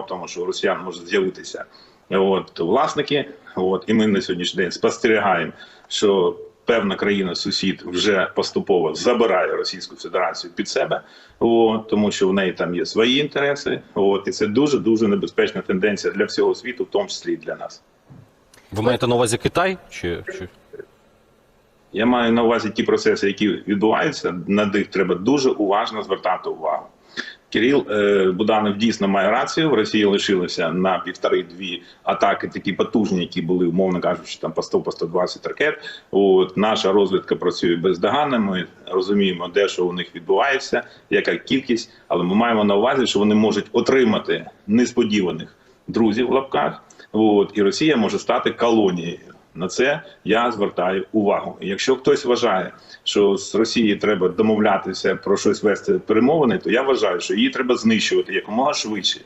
в тому, що у росіян може з'явитися от, власники. От, і ми на сьогоднішній день спостерігаємо, що певна країна сусід вже поступово забирає Російську Федерацію під себе, от, тому що в неї там є свої інтереси. От, і це дуже дуже небезпечна тенденція для всього світу, в тому числі і для нас. Ви маєте на увазі Китай? Чи, чи... Я маю на увазі ті процеси, які відбуваються, на них треба дуже уважно звертати увагу. Кирил е, Буданов дійсно має рацію. В Росії лишилося на півтори-дві атаки, такі потужні, які були, умовно кажучи, там по 100 по 120 ракет. От наша розвідка працює бездоганно. Ми розуміємо, де що у них відбувається, яка кількість, але ми маємо на увазі, що вони можуть отримати несподіваних друзів в лапках. От і Росія може стати колонією. На це я звертаю увагу. Якщо хтось вважає, що з Росії треба домовлятися про щось вести перемовини, то я вважаю, що її треба знищувати якомога швидше.